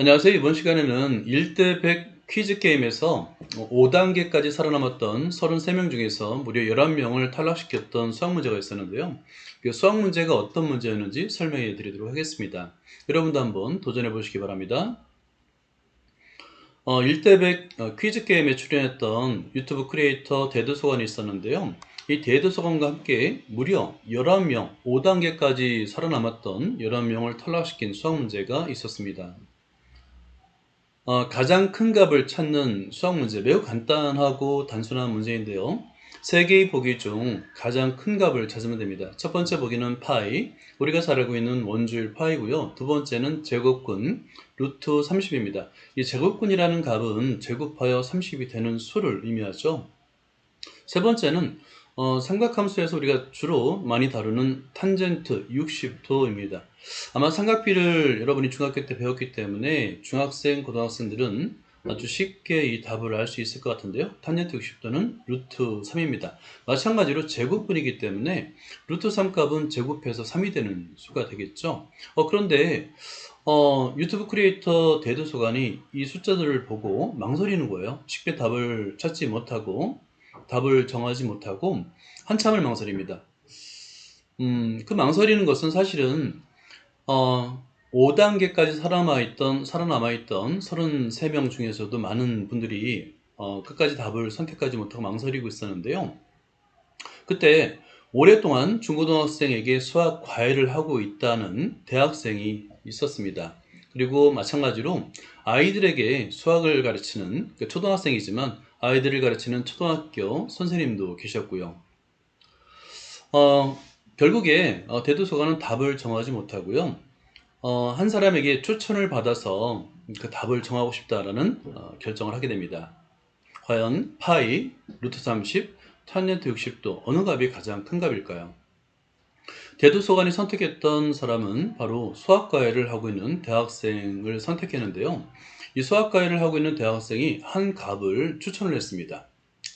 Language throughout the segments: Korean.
안녕하세요. 이번 시간에는 1대 100 퀴즈 게임에서 5단계까지 살아남았던 33명 중에서 무려 11명을 탈락시켰던 수학 문제가 있었는데요. 그 수학 문제가 어떤 문제였는지 설명해 드리도록 하겠습니다. 여러분도 한번 도전해 보시기 바랍니다. 어, 1대 100 퀴즈 게임에 출연했던 유튜브 크리에이터 대두소관이 있었는데요. 이 대두소관과 함께 무려 11명, 5단계까지 살아남았던 11명을 탈락시킨 수학 문제가 있었습니다. 어, 가장 큰 값을 찾는 수학 문제 매우 간단하고 단순한 문제인데요. 세 개의 보기 중 가장 큰 값을 찾으면 됩니다. 첫 번째 보기는 파이, 우리가 잘 알고 있는 원주율 파이고요. 두 번째는 제곱근 루트 30입니다. 이 제곱근이라는 값은 제곱하여 30이 되는 수를 의미하죠. 세 번째는 어, 삼각함수에서 우리가 주로 많이 다루는 탄젠트 60도입니다. 아마 삼각비를 여러분이 중학교 때 배웠기 때문에 중학생, 고등학생들은 아주 쉽게 이 답을 알 수 있을 것 같은데요. 탄젠트 60도는 루트 3입니다. 마찬가지로 제곱분이기 때문에 루트 3 값은 제곱해서 3이 되는 수가 되겠죠. 어, 그런데 어, 유튜브 크리에이터 대도서관이 이 숫자들을 보고 망설이는 거예요. 쉽게 답을 찾지 못하고 답을 정하지 못하고 한참을 망설입니다. 음, 그 망설이는 것은 사실은 어, 5단계까지 살아남아있던, 살아남아있던 33명 중에서도 많은 분들이 어, 끝까지 답을 선택하지 못하고 망설이고 있었는데요. 그때 오랫동안 중고등학생에게 수학 과외를 하고 있다는 대학생이 있었습니다. 그리고 마찬가지로 아이들에게 수학을 가르치는 그 초등학생이지만 아이들을 가르치는 초등학교 선생님도 계셨고요. 어, 결국에 어, 대도서관은 답을 정하지 못하고요. 어, 한 사람에게 추천을 받아서 그 답을 정하고 싶다라는 어, 결정을 하게 됩니다. 과연 파이, 루트 30, 탄젠트 60도 어느 값이 가장 큰 값일까요? 대도서관이 선택했던 사람은 바로 수학과외를 하고 있는 대학생을 선택했는데요. 이 수학과외를 하고 있는 대학생이 한 값을 추천을 했습니다.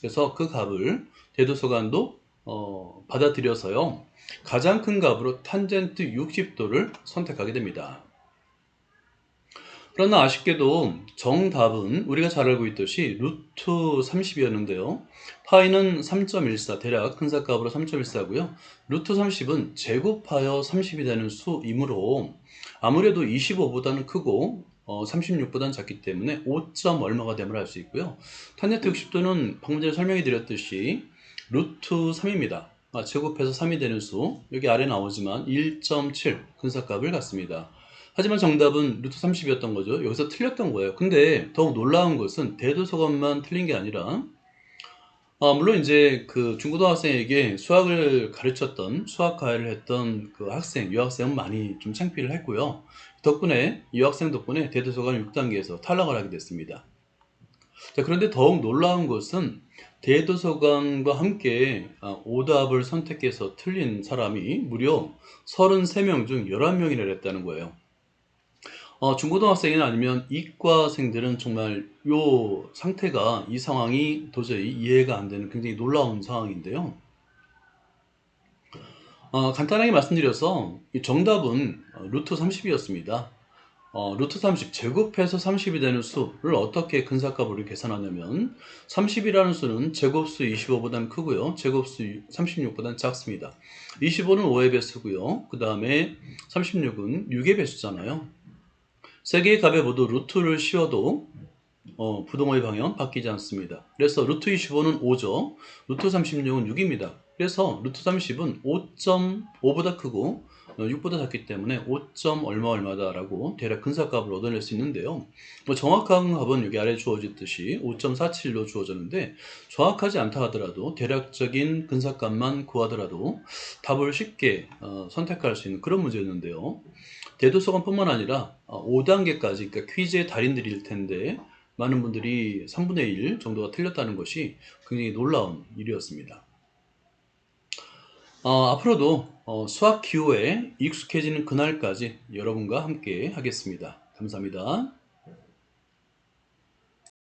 그래서 그 값을 대도서관도 어, 받아들여서요. 가장 큰 값으로 탄젠트 60도를 선택하게 됩니다. 그러나 아쉽게도 정답은 우리가 잘 알고 있듯이 루트 30이었는데요. 파이는 3.14, 대략 큰 삭값으로 3.14고요. 루트 30은 제곱하여 30이 되는 수이므로 아무래도 25보다는 크고 어, 36보다는 작기 때문에 5점 얼마가 됨을 알 수 있고요. 탄젠트 60도는 방금 전에 설명해 드렸듯이 루트 3입니다. 아, 제곱해서 3이 되는 수 여기 아래 나오지만 1.7 근사값을 갖습니다. 하지만 정답은 루트 30이었던 거죠. 여기서 틀렸던 거예요. 근데 더욱 놀라운 것은 대도서관만 틀린 게 아니라 아, 물론 이제 그 중고등학생에게 수학을 가르쳤던 수학 과외를 했던 그 학생, 유학생은 많이 좀 창피를 했고요. 덕분에 유학생 덕분에 대도서관 6단계에서 탈락을 하게 됐습니다. 자, 그런데 더욱 놀라운 것은 대도서관과 함께 아, 오답을 선택해서 틀린 사람이 무려 33명 중 11명이나 됐다는 거예요. 어, 중고등학생이나 아니면 이과생들은 정말 이 상태가 이 상황이 도저히 이해가 안 되는 굉장히 놀라운 상황인데요. 어, 간단하게 말씀드려서 정답은 루트 30이었습니다. 어, 루트 30 제곱해서 30이 되는 수를 어떻게 근사값으로 계산하냐면 30이라는 수는 제곱수 25보다는 크고요. 제곱수 36보다는 작습니다. 25는 5의 배수고요. 그 다음에 36은 6의 배수잖아요. 세 개의 값에 모두 루트를 씌워도 어, 부동의 방향 바뀌지 않습니다. 그래서 루트 25는 5죠. 루트 36은 6입니다. 그래서 루트 30은 5.5보다 크고 6보다 어, 작기 때문에 5점 얼마 얼마다라고 대략 근사값을 얻어낼 수 있는데요. 뭐 정확한 값은 여기 아래 주어졌듯이 5.47로 주어졌는데 정확하지 않다 하더라도 대략적인 근사값만 구하더라도 답을 쉽게 어, 선택할 수 있는 그런 문제였는데요. 대도서관뿐만 아니라 5단계까지 어, 그러니까 퀴즈의 달인들일 텐데 많은 분들이 3분의 1 정도가 틀렸다는 것이 굉장히 놀라운 일이었습니다. 어, 앞으로도 어, 수학 기호에 익숙해지는 그날까지 여러분과 함께 하겠습니다. 감사합니다.